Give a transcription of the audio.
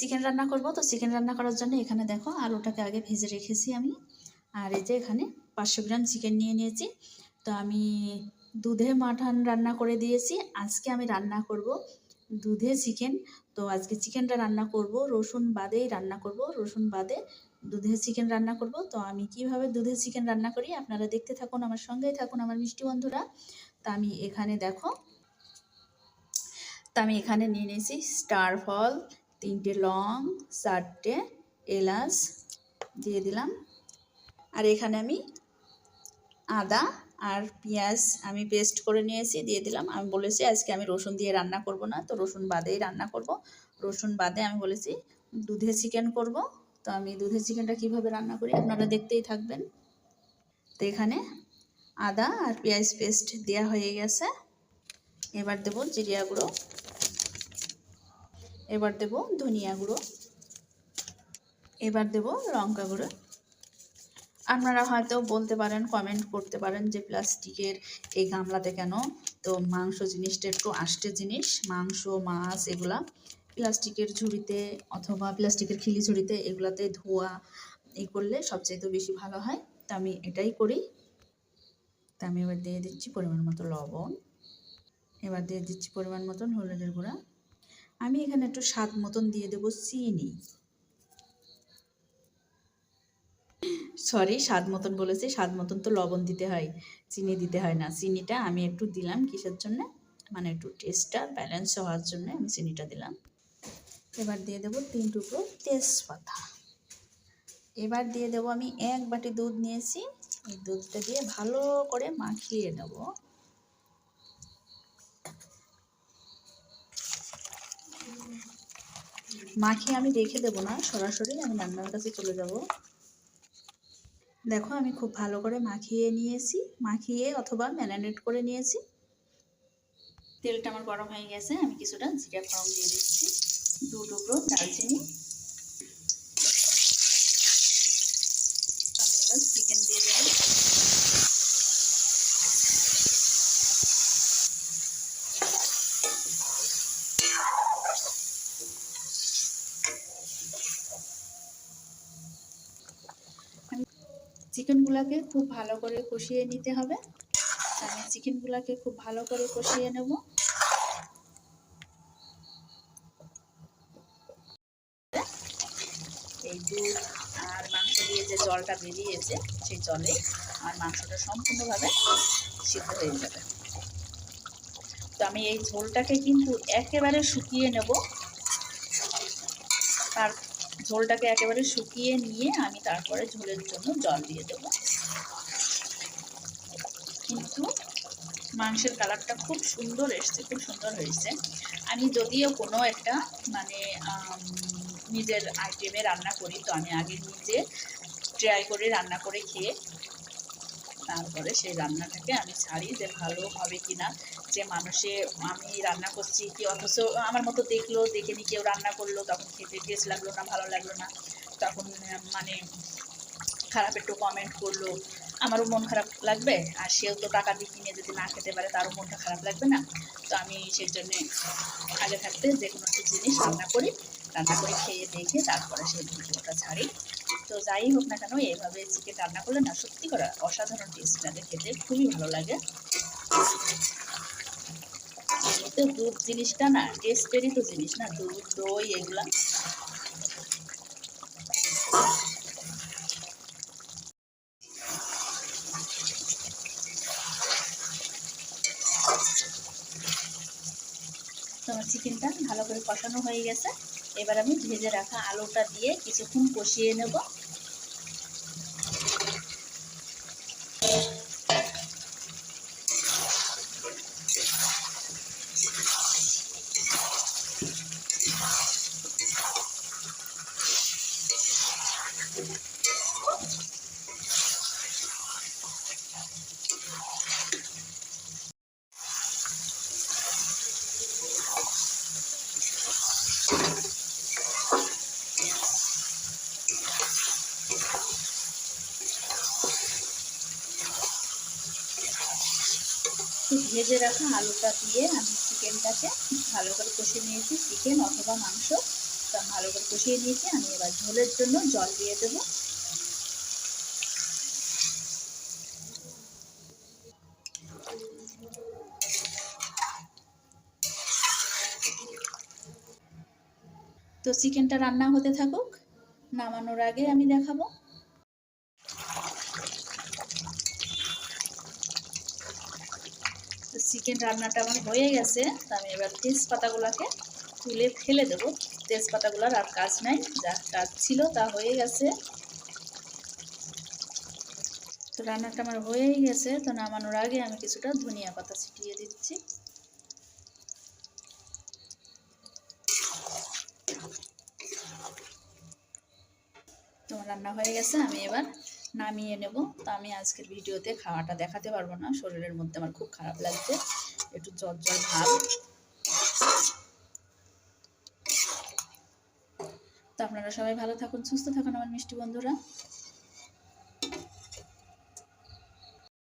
Chicken রান্না করব। তো চিকেন রান্না করার জন্য এখানে দেখো আলুটাকে আগে ভেজে রেখেছি আমি। আর এই যে এখানে পাঁচশো গ্রাম চিকেন নিয়ে নিয়েছি। তো আমি দুধে মাঠান রান্না করে দিয়েছি। আজকে আমি রান্না করব দুধে চিকেন তো আজকে চিকেনটা রান্না করব, রসুন বাদেই রান্না করব, রসুন বাদে দুধে চিকেন রান্না করব। তো আমি কীভাবে দুধে চিকেন রান্না করি আপনারা দেখতে থাকুন, আমার সঙ্গেই থাকুন, আমার মিষ্টি বন্ধুরা। তা আমি এখানে দেখো, তা আমি এখানে নিয়ে নিয়েছি স্টার ফল তিনটে লং, চারটে এলাচ দিয়ে দিলাম। আর এখানে আমি আদা আর পেঁয়াজ আমি পেস্ট করে নিয়েছি, দিয়ে দিলাম। আমি বলেছি আজকে আমি রসুন দিয়ে রান্না করব না, তো রসুন বাদেই রান্না করব। রসুন বাদে আমি বলেছি দুধে চিকেন করব। তো আমি দুধের চিকেনটা কীভাবে রান্না করি আপনারা দেখতেই থাকবেন। তো এখানে আদা আর পেঁয়াজ পেস্ট দেওয়া হয়ে গেছে। এবার দেবো জিরিয়া গুঁড়ো। এবার দেব ধনিয়া গুঁড়ো। এবার দেব লঙ্কা গুঁড়ো। আপনারা হয়তো বলতে পারেন কমেন্ট করতে পারেন যে প্লাস্টিকের এই গামলাতে কেন? তো মাংস জিনিসটা একটু আষ্টে জিনিস, মাংস, মাছ এগুলা প্লাস্টিকের ঝুড়িতে অথবা প্লাস্টিকের খিলি ঝুড়িতে এগুলাতে ধোয়া এই করলে সবচাইতে বেশি ভালো হয়। তো আমি এটাই করি। তা আমি এবার দিয়ে দিচ্ছি পরিমাণ মতো লবণ। এবার দিয়ে দিচ্ছি পরিমাণ মতন হলুদের গুঁড়া। আমি এখানে একটু স্বাদ মতন দিয়ে দেবো চিনি। সরি স্বাদ মতন বলেছি, স্বাদ মতন তো লবণ দিতে হয়, চিনি দিতে হয় না। চিনিটা আমি একটু দিলাম কিসের জন্য? মানে একটু টেস্টটা ব্যালেন্স হওয়ার জন্য আমি চিনিটা দিলাম। এবার দিয়ে দেবো তিন টুকরো তেজপাতা। এবার দিয়ে দেবো আমি এক বাটি দুধ নিয়েছি। এই দুধটা দিয়ে ভালো করে মাখিয়ে নেব। মাখিয়ে আমি রেখে দেবো না, সরাসরি আমি রান্নার কাছে চলে যাব। দেখো আমি খুব ভালো করে মাখিয়ে নিয়েছি, মাখিয়ে অথবা ম্যারিনেট করে নিয়েছি। তেলটা আমার গরম হয়ে গেছে, আমি কিছুটা জিরা ফোড়ন দিয়ে দিচ্ছি। দু টুকরো দারচিনি চিকেন দিয়ে দেবো চিকেনগুলোকে খুব ভালো করে কষিয়ে নিতে হবে। আমি চিকেনগুলোকে খুব ভালো করে কষিয়ে নেব। এই দুধ আর মাংস দিয়ে যে জলটা বেরিয়েছে সেই জলে আর মাংসটা সম্পূর্ণভাবে সিদ্ধ হয়ে যাবে। তো আমি এই ঝোলটাকে কিন্তু একেবারে শুকিয়ে নেব। তার ঝোলটাকে একেবারে শুকিয়ে নিয়ে আমি তারপরে ঝোলের জন্য জল দিয়ে দেব। কিন্তু মাংসের কালারটা খুব সুন্দর এসছে, খুব সুন্দর হয়েছে। আমি যদিও কোনো একটা মানে নিজের আইটেমে রান্না করি, তো আমি আগে নিজে ট্রাই করে রান্না করে খেয়ে তারপরে সেই রান্নাটাকে আমি ছাড়ি যে ভালো হবে কি না যে মানুষে আমি রান্না করছি কি অথচ আমার মতো দেখল দেখে নি কেউ রান্না করল, তখন খেতে টেস্ট লাগল না, ভালো লাগল না। তখন মানে খারাপ একটু কমেন্ট করল, আমারও মন খারাপ লাগবে, আর সেও তো টাকা দিয়ে কিনে যদি না খেতে পারে, তারও মনটা খারাপ লাগবে না। তো আমি সেই জন্যে আগে থাকতে যে কোনো একটা জিনিস রান্না করি। রান্না করে খেয়ে দেখে তারপরে সেই ভিডিওটা ছাড়ি। তো যাই হোক না কেন এইভাবে চিকেন রান্না করলে না সত্যি করে অসাধারণ টেস্ট লাগে, খেতে খুবই ভালো লাগে। তো দুধ জিনিসটা না টেস্টেরই তো জিনিস না, দুধ, দই এগুলা। তো আমার চিকেনটা ভালো করে কষানো হয়ে গেছে। এবার আমি ভেজে রাখা আলুটা দিয়ে কিছুক্ষণ কষিয়ে নেব। ভেজে রাখা আলুটা দিয়ে আমি চিকেনটাকে ভালো করে কষিয়ে নিয়েছি। চিকেন অথবা মাংস তো ভালো করে কষিয়ে নিয়েছি। আমি এবার ঝোলের জন্য জল দিয়ে দেবো। তো চিকেনটা রান্না হতে থাকুক। নামানোর আগে আমি দেখাবো। তো চিকেন রান্নাটা আমার হয়ে গেছে, তো আমি এবার তেজপাতাগুলোকে তুলে ফেলে দেবো। তেজপাতাগুলোর আর কাজ নাই, যা কাজ ছিল তা হয়ে গেছে। তো রান্নাটা আমার হয়েই গেছে, তো নামানোর আগে আমি কিছুটা ধনিয়া পাতা ছিটিয়ে দিচ্ছি। তোমার রান্না হয়ে গেছে, আমি এবার নামিয়ে নেব। তো আমি আজকের ভিডিওতে খাওয়াটা দেখাতে পারব না। শরীরের মধ্যে আমার খুব খারাপ লাগছে। একটু জ্বর জ্বর ভাব। তো আপনারা সবাই ভালো থাকুন, সুস্থ থাকুন আমার মিষ্টি বন্ধুরা।